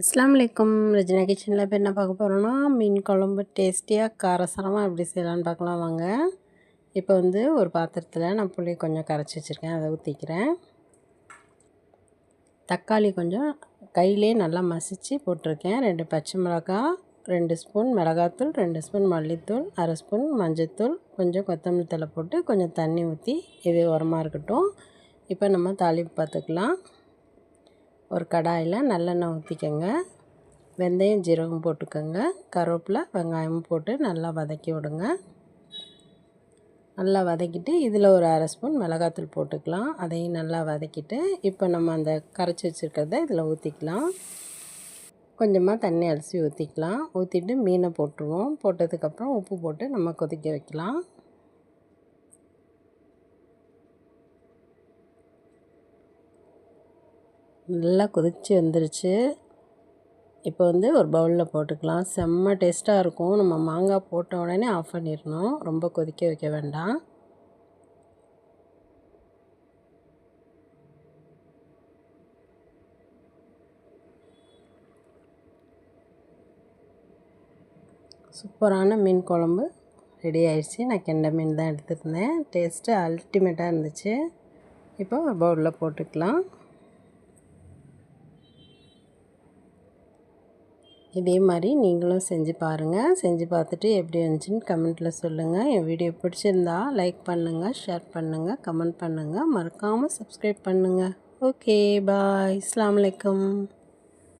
அஸ்லாமலைக்கும் ரஜினா கிச்சனில் இப்போ என்ன பார்க்க போகிறோன்னா மீன் குழம்பு டேஸ்டியாக காரசாரமாக எப்படி செய்யலான்னு பார்க்கலாம் வாங்க. இப்போ வந்து ஒரு பாத்திரத்தில் நான் புளி கொஞ்சம் கரைச்சி வச்சுருக்கேன் அதை ஊற்றிக்கிறேன் தக்காளி கொஞ்சம் கையிலே நல்லா மசித்து போட்டிருக்கேன். ரெண்டு பச்சை மிளகா ரெண்டு ஸ்பூன் மிளகாத்தூள் ரெண்டு ஸ்பூன் மல்லித்தூள் அரை ஸ்பூன் மஞ்சத்தூள் கொஞ்சம் கொத்தமல்லி தலை போட்டு கொஞ்சம் தண்ணி ஊற்றி இது உரமாக இருக்கட்டும். இப்போ நம்ம தாளிப்பு பார்த்துக்கலாம். ஒரு கடாயில் நல்லெண்ணெய் ஊற்றிக்கோங்க வெந்தயம் ஜீரகம் போட்டுக்கோங்க. கருவேப்பிலை வெங்காயமும் போட்டு நல்லா வதக்கி விடுங்க. நல்லா வதக்கிட்டு இதில் ஒரு அரை ஸ்பூன் மிளகாத்தூள் போட்டுக்கலாம். அதையும் நல்லா வதக்கிட்டு இப்போ நம்ம அந்த கரைச்சி வச்சுருக்கிறத இதில் ஊற்றிக்கலாம் கொஞ்சமாக தண்ணி அலசி ஊற்றிக்கலாம் ஊற்றிட்டு மீனை போட்டுருவோம். போட்டதுக்கப்புறம் உப்பு போட்டு நம்ம கொதிக்க வைக்கலாம். நல்லா கொதித்து வந்துருச்சு. இப்போ வந்து ஒரு பவுலில் போட்டுக்கலாம். செம்ம டேஸ்ட்டாக இருக்கும். நம்ம மாங்காய் போட்ட உடனே ஆஃப் பண்ணிடணும். ரொம்ப கொதிக்க வைக்க வேண்டாம். சூப்பரான மீன் குழம்பு ரெடி ஆயிடுச்சு. நான் கெண்டை மீன் தான் எடுத்துருந்தேன். டேஸ்ட்டு அல்டிமேட்டாக இருந்துச்சு. இப்போ ஒரு பவுலில் போட்டுக்கலாம். இதே மாதிரி நீங்களும் செஞ்சு பாருங்கள் செஞ்சு பார்த்துட்டு எப்படி வந்துச்சுன்னு கமெண்ட்டில் சொல்லுங்கள் என் வீடியோ பிடிச்சிருந்தா லைக் பண்ணுங்கள் ஷேர் பண்ணுங்கள் கமெண்ட் பண்ணுங்கள் மறக்காமல் சப்ஸ்கிரைப் பண்ணுங்கள் ஓகே பாய். இஸ்லாம் வலைக்கம்